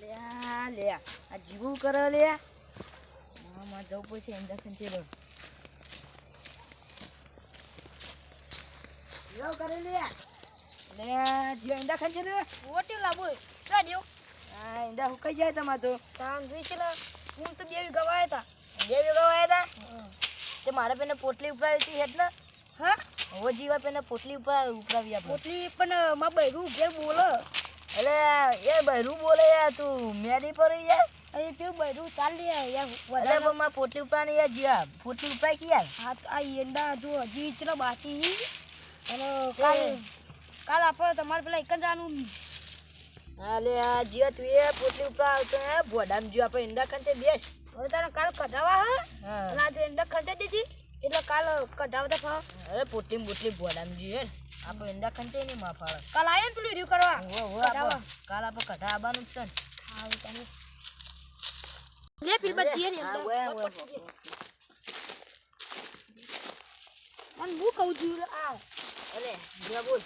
લે આ લે આ જીવું કરે લ્યા. આમાં જવું પડશે ઇન્ડક્શન ચેલો જીવો કરે લે લે જીવો ઓટી લાવો જા દેવ આ ઇન્ડા હુકાઈ જાય તમાર તો. તાન જોઈ છે હું તો બે ગવાયા હતા બે ગવાયા હતા તે મારે પેને પોટલી ઉપરાવી હતી એટલે હા? હવે જીવા પેને પોટલી ઉપર ઉપરાવી આપણે પોટલી પણ માં બૈરું ઘેર બોલો. એટલે એ બૈરું બોલે યાર તું મેડી પર યાર અરે પેલું બૈરું? ચાલી યાર વધારે પણ મારે પોટલી ઉપરાની યાર જીવા પોટલી ઉપરાય કે યાર હા આ ઈંડા જો હજી ચલો બાકી. હી. અને કાલ કાલ આપણે તમારે પેલા એક જ આનું. અલે આ જીવા તું એ પોટલી ઉપર આવતો હે ભોડામ જીવા આપણે ઈંડા ખંચે બેસ. હવે તારે કાલ કઢાવા હા? અને આજે ઈંડા ખંચે દીધી. એટલે કાલ કઢાવતા ફા અરે પોટલી મોટલી ભોડામ જીવે ને આપણે ખંચે નહીં માં ફાળે કાલ આયા ને પેલું રીવ કરવા? ઓ હો આપો. કાલ આપો કઢા આવવાનું છે ને. હા તને લે પીલ બચીએ ને. અને હું કહું છું આ અરે જો બોલ.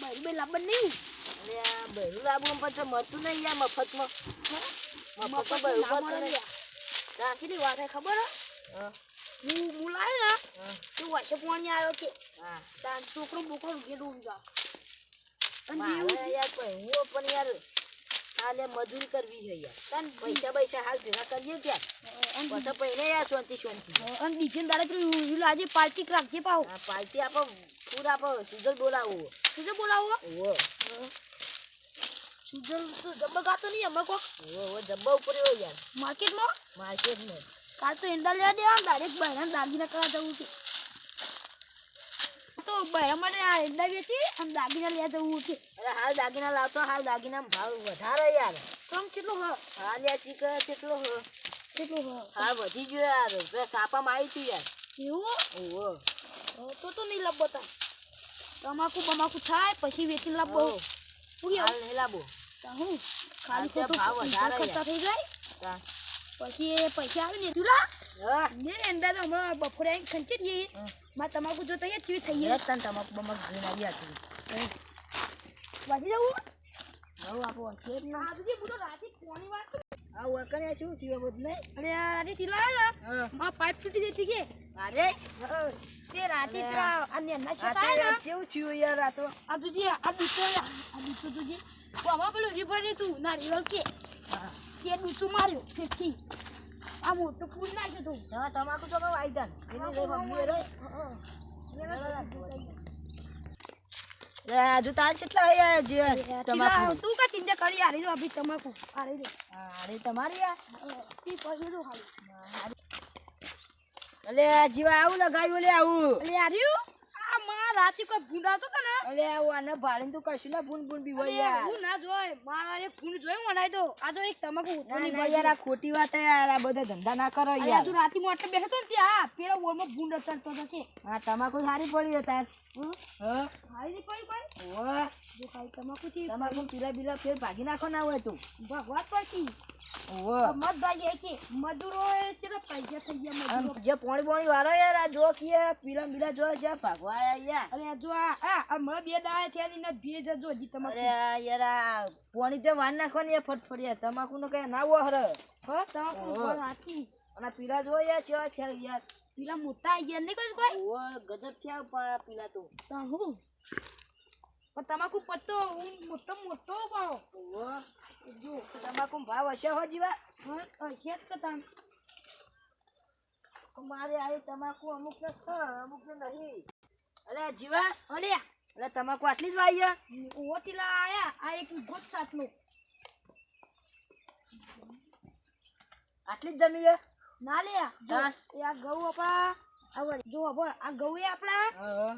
મારી બે લાંબન નહીં. અરે આ બહેરું લાવવું પછી મળતું નહીં યાર મફતમાં. મફત બહેરું પડતું નહીં. લ્યા. વાત હે ખબર હે? હા હું લાવ્યો ને હા. તો વચ્ચે પાણી આવ્યો કે તાન છોકરો બોકરો ઘેરું. અને પણ યાર હાલે મજૂરી કરવી છે યાર. તાન પૈસા પૈસા હાલ ભેગા કરીએ ક્યાં અને પછી પહેરે યાર શાંતિ શાંતિ. અને બીજે દાડે પેલું યુ લાજે પાર્ટી રાખજે પાવ પાર્ટી આપો ફૂડ આપો સુધર બોલાવો. શું બોલાવો. ઓ સુજલ તો જબ્બર ગાતો નહીં હમણાં કોક. જબ્બા ઉપર એવો યાર. માર્કેટમાં? માર્કેટમાં. કાલ તો ઈંડા લેવા દેવા ડાયરેક્ટ બહેરા દાગીના કરવા જવું છે. તો બહેરા માટે આ ઈંડા વેચી અને દાગીના લેવા જવું છે. અરે હાલ દાગીના લાવતો હાલ દાગીના ભાવ વધારે યાર. કમ કેટલો હ? હાલ યાર ચીક કેટલો હ? કેટલો હ? હા વધી ગયો યાર. સાપામાં આવી તું યાર. એવું? ઓહો. તો તો નહીં લાવવો તા તમાકુ બમાકુ થાય પછી વેચી ઓવ. હું હાલ નહીં લાવો તા હું? ખાલી તો ભાવ વધારે થઈ જાય. પછી પૈસા આવે ને તુલા હા. ને અંદર તો હમણાં બપોરે આવીને ખંચી દઈએ. માં તમાકુ જોતા યાર ચીવી થઈ જાય તને તમાકુ બમક જોઈને આવ્યા તું. વાંચી જવું? હવે આપો જ ના આજે બધી રાતે કોની વાત આ વકને છું થયો બધું આ રાતે ઢીલા આવ્યા હા. માં પાઇપ તૂટી જતી કે અરે. તે રાતે છોકરા તો યાર કેવું થયું યાર આ તો. આ તુજી આ દૂચો આ દૂચો તુજી બાબા પેલું રીફર તું નારિયેળ કે. તે ડૂચું માર્યો ફેંકી આ મોટો ફૂલ નાખ્યું તું હા તમાકુ તો કહું આવી જાન હજુ તાર કેટલા જે તમાકુ? તું કા કરી દો અભી તમાકુ દો અરે તમારી આ? તી દો અલે જીવા આવું લગાવ્યું લે આવું. અલે આર્યું આ માં રાતે કોઈ ભૂંડા તો ને અલે આને ભાળીને તું કશું ના ભૂન ભૂન બી હોય યાર હું ના જોય મારા એક ફૂલ જોયું મનાય તો. આ તો એક તમાકુ ઉતરી ના યાર આ ખોટી વાત હે યાર આ બધા ધંધા ના કરો યાર. તું રાતી મોટે બેઠો તો ને ત્યાં. પેલો ઓરમાં ભૂંડ ચડતો હતો કે આ તમાકુ સારી પડી હે તાર. હ? હા પડી પડી ઓવા તમાકુ થી તમાકુ પીલા બીલા ભાગી નાખો ના હોય તું ભગવાન મત ભાઈ કે મજૂરો પોણી પોણી વાળો યાર આ જો કે પીલા પીલા જો યાર જો બે દાડા થયા ની ને તમાકુ યાર પોણી જે વાન નાખવાની યાર ફટફડિયા તમાકુ નો કઈ ના હા તમાકુ ઓહો. ઉપર હાથી અને પીલા જો યાર છે યાર પેલા મોટા ગયા નહીં કોઈ કોઈ ઓ ગજબ છે પીલા તો તો હું પણ તમાકુ પત્તો હું મોટો મોટો પાડો જો તમાકુ ભાવ હશે હો જીવા? હશે જ કે મારે આ તમાકુ અમુક ને સ અમુક ને નહીં. અરે જીવા અરે અરે તમાકુ આટલી જ વાઈ ઓટીલા આયા. આ એક ગોત સાતનો આટલી જ જમી ના લે જો આ ઘઉં આપણા જો આ એ આપણા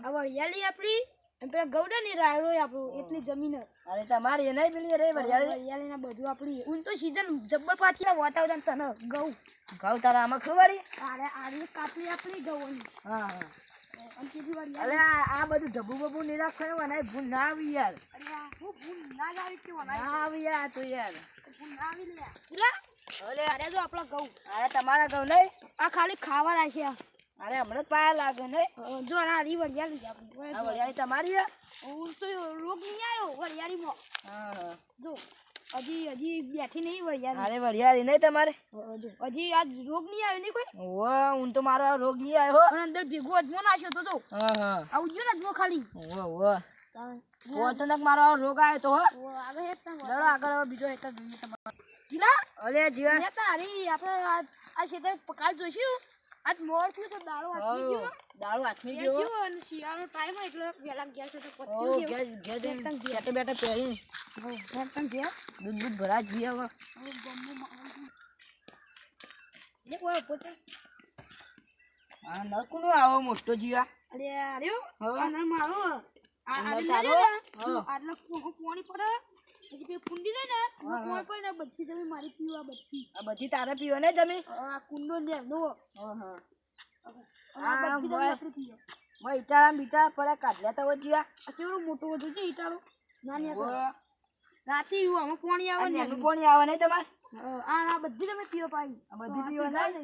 આ વરિયાળી આપણી. અને પેલા ગૌડા ની રાયડો આપણું એટલી જમીન અરે તમારી એને નહીં પેલી રે વરિયાળી. ના બધું આપણી ઊન તો સીઝન જબ્બર પાછી ના વાતાવરણ તને ઘઉં ઘઉં તારા આમાં શું વાળી? અરે આની કાપલી આપણી ગૌ હા હા. અરે આ બધું ઢબુ બબુ નિરાશ થયું અને ભૂલ ના આવી યાર. અરે હું ભૂલ ના આવી કે ના આવી યાર તો યાર. ભૂલ ના આવી લે. પેલા અરે અરે જો આપણા ઘઉં અરે તમારા ઘઉં નહીં? આ ખાલી ખાવા રાશે આ. અરે હમણાં જ પાયા લાગે ને. જો આ રી વરિયાળી છે આપણી. વરિયાળી તમારી હું? તો રોગ નહીં આવ્યો વરિયાળીમાં. હા હા. જો હજી હજી બેઠી નહીં હોય અરે વરિયાળી નહીં તમારે? હજી આ રોગ નહીં આવ્યો નહીં કોઈ? ઓ હું તો મારો રોગ નહીં આવ્યો પણ અંદર ભેગો અજમો નાખ્યો તો તો હા હા. આવું ગયો ને અજમો ખાલી. ઓ ઓ મારો રોગ આવ્યો તો હો. આવે હે જ આગળ બીજો જોઈએ તમારે. ગીલા? મેં તારી આપણે આ આ ખેતર પકાલ જોઈશું? આજ મોર થયું તો દાળો હાથમી ગયો. દાળો હાથમી ગયો ગયો. અને શિયાળો ટાઈમ એટલે વહેલા ગયા છે તો પચ્યું ઘેર ઘેર જઈને બેઠે બેટા પહેરી ગયા દૂધ દૂધ ભરા જઈએ હવે. લે કોઈ પોતે. આ નળકુનો આવો મોટો જીવા. અરે અરે આ મારો આ આનો આ તારો? આટલો પોણી પડે. પછી પેલી કુંડી ને એમાં પોણી પડે બધી જમી મારી પીવા બધી. આ બધી તારે પીવો ને જમી? આ કુંડો લે નો આ બધી જમી આપણે પીવો મેં ઈટાળા બીટા પડે કાઢ્યા તા જીવા આ ચેવડો મોટું બધો છે ઈટાળો? નાની ઓવે. આ રાતે એવું આમાં પાણી આવે ને કોણી આવે નહીં તમારે? આ આ બધી તમે પીવા પાઈ આ બધી પીવો ને? ને